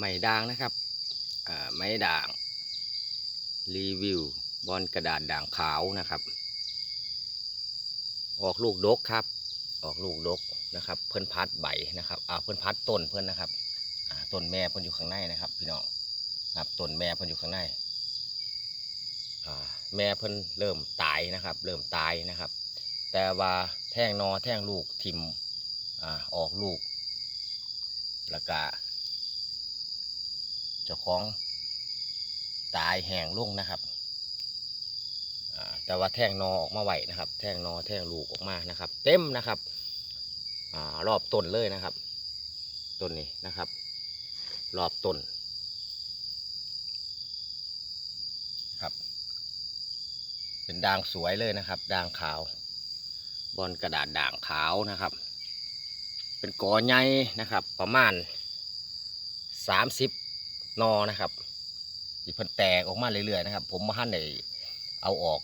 ไม้ด่างนะครับไม้ด่าง รีวิว บอลกระดาษด่างขาวนะครับ ออกลูกดกครับ ออกลูกดกนะครับ เพิ่อนพัดใบนะครับอ่าเพิ่อนพัดต้นเพิ่อนนะครับอ่าต้นแม่เพิ่อนอยู่ข้างในนะครับ พี่น้องครับต้นแม่เพิ่อนอยู่ข้างในอ่าแม่เพิ่นเริ่มตายนะครับ เริ่มตายนะครับ แต่ว่าแท่งนอแท่งลูกทิมอ่าออกลูก แล้วก็ จ้าของตายแห้งลงนะครับแต่ว่าแท่งนอออกมาไหวนะครับ แท่งนอแท่งลูกออกมานะครับ เต็มนะครับอรอบต้นเลยนะครับต้นนี้นะครับ รอบต้นครับ เป็นด่างสวยเลยนะครับด่างขาว บอลกระดาษด่างขาวนะครับ เป็นกอใหญ่นะครับ ประมาณ30 นอนะครับที่เพิ่นแตกออกมาเรื่อยๆนะครับ ผมมาหั่นได้เอาออก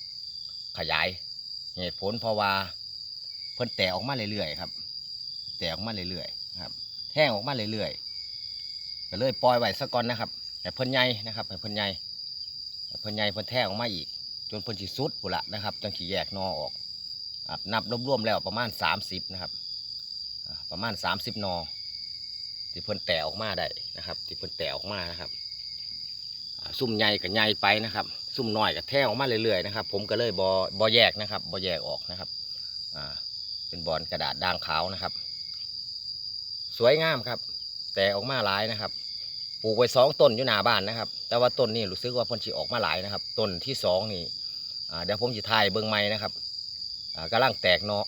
ขยาย เหตุผลเพราะว่าเพิ่นแตกออกมาเรื่อยๆครับ แตกออกมาเรื่อยๆครับแท่งออกมาเรื่อยๆก็เลยปล่อยไว้ซะก่อนนะครับให้เพิ่นใหญ่นะครับให้เพิ่นใหญ่เพิ่นใหญ่เพิ่นแท่งออกมาอีก จนเพิ่นสิสุดปุนละนะครับจังสิแยกนอออกนับรวมๆแล้วประมาณ 30 นะครับ ประมาณ 30นอ ที่เพิ่นแตกออกมาได้นะครับที่เพิ่นแตกออกมานะครับซุ่มใหญ่กับใหญ่ไปนะครับ ซุ่มน้อยกับแท่งออกมาเรื่อยๆนะครับ ผมก็เลยบอบอแยกนะครับบอแยกออกนะครับอ่าเป็นบอลกระดาษด่างขาวนะครับ สวยงามครับ แตกออกมาหลายนะครับ ปลูกไว้สองต้นอยู่หน้าบ้านนะครับ แต่ว่าต้นนี้รู้สึกว่าพ่นสิออกมาหลายนะครับ ต้นที่สองนี่เดี๋ยวผมจะถ่ายเบิ่งใหม่นะครับอ่าลังแตกนอ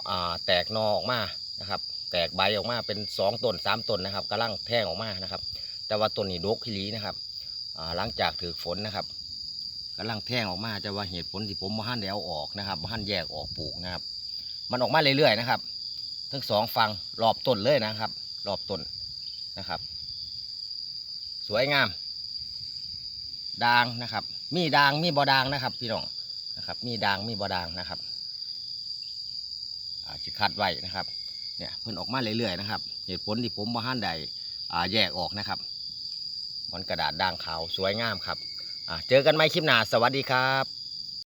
แตกนอออกมานะครับ แตกใบออกมาเป็นสองต้นสามต้นนะครับกำลังแท่งออกมานะครับ แต่ว่าต้นนี้ดกขี้ลีนะครับหลังจากถือฝนนะครับกำลังแท่งออกมาจะว่าเหตุผลที่ผมมาหั่นแล้วออกนะครับมาหั่นแยกออกปลูกนะครับ มันออกมาเรื่อยๆนะครับ ทั้งสองฟังรอบต้นเลยนะครับ รอบต้นนะครับ สวยงามด่างนะครับ มีด่างมีบอด่างนะครับ พี่น้องนะครับ มีด่างมีบอด่างนะครับอ่าจิคัดไว้นะครับ เนี่ยเพิ่นออกมาเรื่อยๆนะครับเหตุผลที่ผมมาหั่นใดอ่าแยกออกนะครับบอนกระดาษด่างขาวสวยงามครับอ่าเจอกันไหมคลิปหน้าสวัสดีครับ